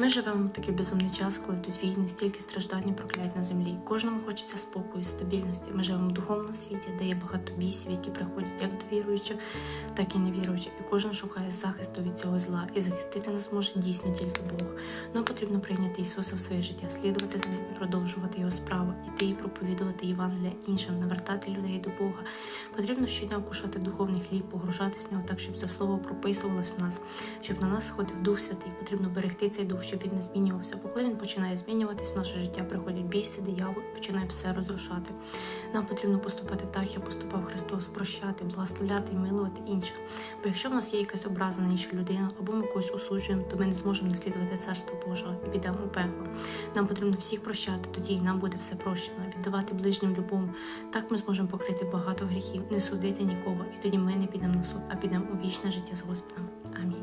Ми живемо в такий безумний час, коли тут війни, стільки страждань проклять на землі. Кожному хочеться спокою, стабільності. Ми живемо в духовному світі, де є багато бісів, які приходять як до віруючих, так і невіруючих. І кожен шукає захисту від цього зла. І захистити нас може дійсно тільки Бог. Нам потрібно прийняти Ісуса в своє життя, слідувати за ним і продовжувати його справу, іти і проповідувати Євангелія іншим, навертати людей до Бога. Потрібно щодня вкушати духовний хліб, погружатись в нього так, щоб за слово прописувалось в нас, щоб на нас сходив Дух Святий. Потрібно берегти цей дух, щоб він не змінювався. Бо коли він починає змінюватись, в наше життя приходять біси, диявол починає все розрушати. Нам потрібно поступати так, як поступав Христос, прощати, благословляти і милувати інших. Бо якщо в нас є якась образа на іншу людину або ми когось осуджуємо, то ми не зможемо наслідувати царство Божого і підемо у пекло. Нам потрібно всіх прощати, тоді і нам буде все прощено, віддавати ближнім любому. Так ми зможемо покрити багато гріхів, не судити нікого, і тоді ми не підемо на суд, а підемо у вічне життя з Господом. Амінь.